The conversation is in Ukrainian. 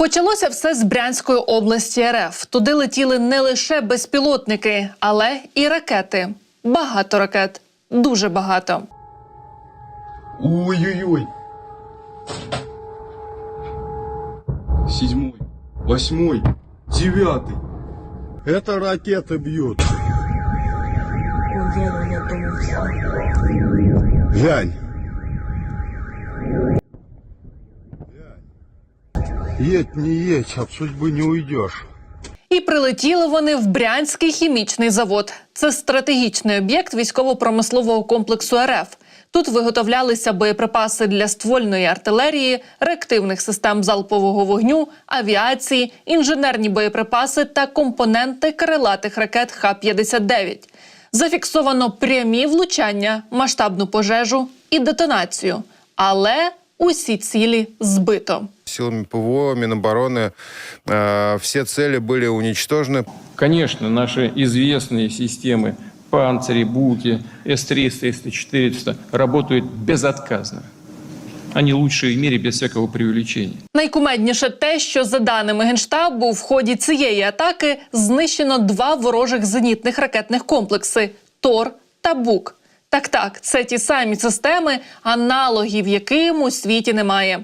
Почалося все з Брянської області РФ. Туди летіли не лише безпілотники, але і ракети. Багато ракет, дуже багато. Ой-ой-ой. Седьмой, восьмой, девятый. Это ракеты бьют. Глянь. Едь, не едь, от судьбы не уйдешь. І прилетіли вони в Брянський хімічний завод. Це стратегічний об'єкт військово-промислового комплексу РФ. Тут виготовлялися боєприпаси для ствольної артилерії, реактивних систем залпового вогню, авіації, інженерні боєприпаси та компоненти крилатих ракет Х-59. Зафіксовано прямі влучання, масштабну пожежу і детонацію. Але усі цілі збито. Силами ПВО, Минобороны э, все цели были уничтожены. Конечно, наши известные системы «Панцири», «Буки», С-300, С-400 работают безотказно. Они лучшие в мире без всякого преувеличения. Найкумедніше те, що за даними генштабу, в ході цієї атаки знищено два ворожих зенітних ракетних комплекси Тор та Бук. Так, так, це ті самі системи, аналогів яким у світі немає.